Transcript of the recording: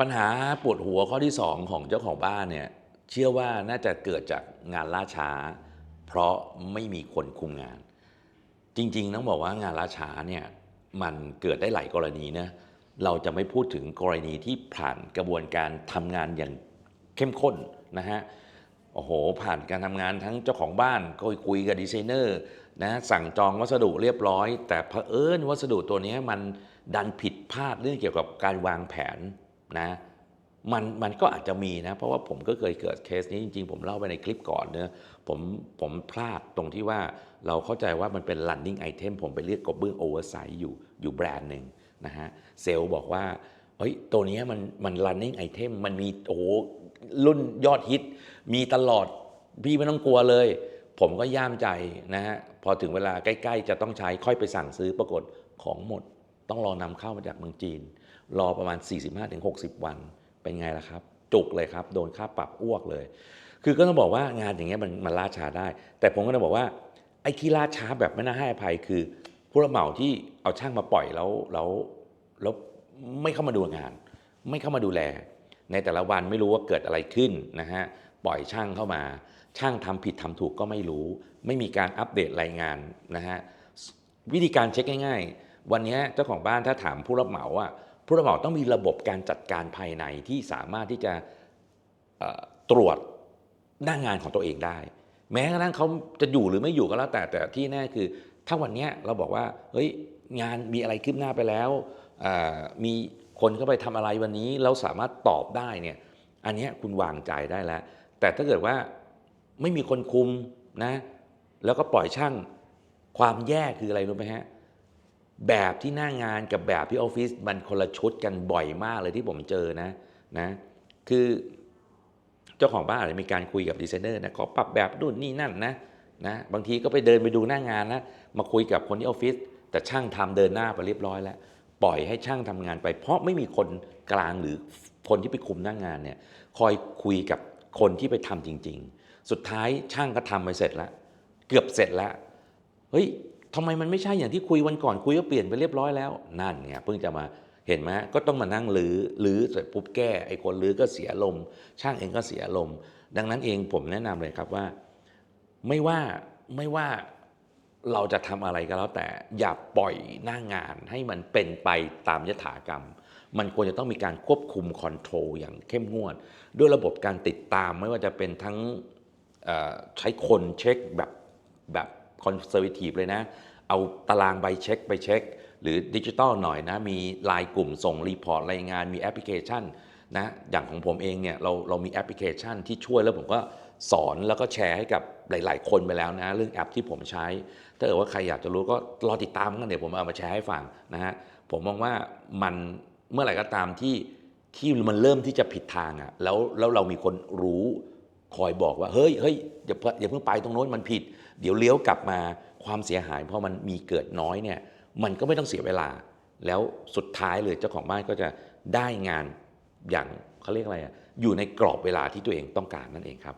ปัญหาปวดหัวข้อที่ 2 ของเจ้าของบ้านเนี่ยเชื่อว่าน่าจะเกิดจากงานล่าช้า เพราะไม่มีคนคุมงาน จริงๆต้องบอกว่างานล่าช้าเนี่ยมันเกิดได้หลายกรณีนะเราจะไม่พูดถึงกรณีที่ผ่านกระบวนการทำงานอย่างเข้มข้นนะฮะโอ้โห ผ่านการทำงานทั้งเจ้าของบ้านก็คุยกับดีไซเนอร์นะสั่งจองวัสดุเรียบร้อย แต่เผอิญวัสดุตัวนี้มันดันผิดพลาดเรื่องเกี่ยวกับการวางแผน นะมันมันก็อาจจะมีนะ เพราะว่าผมก็เคยเกิดเคสนี้จริง ๆ ผมเล่าไปในคลิปก่อนเนะผมผมพลาดตรงที่ว่าเราเข้าใจว่ามันเป็น running item ผมไปเรียกกระเบื้อง oversize อยู่อยู่แบรนด์หนึ่งนะฮะเซลล์บอกว่าเฮ้ยตัวนี้มันมัน running item มันมีโอ้รุ่นยอดฮิต มีตลอดพี่ไม่ต้องกลัวเลย ผมก็ย่ามใจนะฮะพอถึงเวลาใกล้ ๆ จะต้องใช้ค่อยไปสั่งซื้อปรากฏของหมด ต้องรอนำเข้ามาจากเมืองจีน รอประมาณ 45-60 วัน เป็นไงล่ะครับ จุกเลยครับ โดนค่าปรับอ้วกเลย คือก็ต้องบอกว่างานอย่างเงี้ยมันมันล่าช้าได้ แต่ผมก็จะบอกว่าไอ้ที่ล่าช้าแบบไม่น่าให้อภัยคือ ผู้รับเหมาที่เอาช่างมาปล่อยแล้วแล้วแล้วไม่เข้ามาดูงาน ไม่เข้ามาดูแล ในแต่ละวันไม่รู้ว่าเกิดอะไรขึ้นนะฮะปล่อยช่างเข้ามา ช่างทำผิดทำถูกก็ไม่รู้ ไม่มีการอัปเดตรายงานนะฮะวิธีการเช็คง่ายๆ วันนี้เจ้าของบ้านถ้าถามผู้รับเหมาอะผู้รับเหมาต้องมีระบบการจัดการภายในที่สามารถที่จะตรวจหน้างานของตัวเองได้ แม้กระทั่งเขาจะอยู่หรือไม่อยู่ก็แล้วแต่แต่ที่แน่คือ ถ้าวันนี้เราบอกว่าเฮ้ยงานมีอะไรคืบหน้าไปแล้วมีคนเข้าไปทำอะไรวันนี้เราสามารถตอบได้เนี่ยอันนี้คุณวางใจได้แล้ว แต่ถ้าเกิดว่าไม่มีคนคุมนะ แล้วก็ปล่อยช่างความแย่คืออะไรรู้ไหมฮะ แบบที่หน้างานกับแบบที่ออฟฟิศมันคนละชุดกันบ่อยมากเลยที่ผมเจอนะนะ คือเจ้าของบ้านอาจจะมีการคุยกับดีไซเนอร์นะขอปรับแบบนู่นนี่นั่นนะนะบางทีก็ไปเดินไปดูหน้างานนะมาคุยกับคนที่ออฟฟิศแต่ช่างทำเดินหน้าไปเรียบร้อยแล้ว ปล่อยให้ช่างทำงานไป เพราะไม่มีคนกลางหรือคนที่ไปคุมหน้างานเนี่ยคอยคุยกับคนที่ไปทำจริง ๆ สุดท้ายช่างก็ทำไปเสร็จแล้ว เกือบเสร็จแล้วเฮ้ย ทำไมมันไม่ใช่อย่างที่คุยวันก่อนคุยก็เปลี่ยนไปเรียบร้อยแล้วนั่นไงเพิ่งจะมาเห็นไหมก็ต้องมานั่งรื้อรื้อเสร็จปุ๊บแก้ไอ้คนรื้อก็เสียลมณ์ช่างเองก็เสียลมณ์ดังนั้นเองผมแนะนำเลยครับว่า ไม่ว่าไม่ว่าเราจะทำอะไรก็แล้วแต่อย่าปล่อยหน้างานให้มันเป็นไปตามยถากรรม มันควรจะต้องมีการควบคุมคอนโทรลอย่างเข้มงวด ด้วยระบบการติดตามไม่ว่าจะเป็นทั้งใช้คนเช็คแบบแบบ คอนเซอร์ t ทีฟเลยนะ เอาตารางใบเช็คไปเช็ค หรือดิจิตอลหน่อยนะ มีลน์กลุ่มส่งรีพอร์ตรายงานมีแอปพลิเคชันนะอย่างของผมเองเนี่ยเราเรามีแอปพลิเคชันที่ช่วยแล้วผมก็สอนแล้วก็แชร์ให้กับหลาย ๆ คนไปแล้วนะ เรื่องแอปที่ผมใช้ ถ้าเกิดว่าใครอยากจะรู้ก็รอติดตามกันเดี๋ยวผมเอามาแชร์ให้ฟังนะฮะผมมองว่ามันเมื่อไหร่ก็ตามที่ที่มันเริ่มที่จะผิดทางอะ่ะแล้วแล้วเรามีคนรู้ คอยบอกว่าเฮ้ยเฮ้ยอย่าเพิ่งอย่าเพิ่งไปตรงโน้นมันผิด เดี๋ยวเลี้ยวกลับมาความเสียหายเพราะมันมีเกิดน้อยเนี่ยมันก็ไม่ต้องเสียเวลา แล้วสุดท้ายเลยเจ้าของบ้านก็จะได้งานอย่างเขาเรียกอะไรอะอยู่ในกรอบเวลาที่ตัวเองต้องการนั่นเองครับ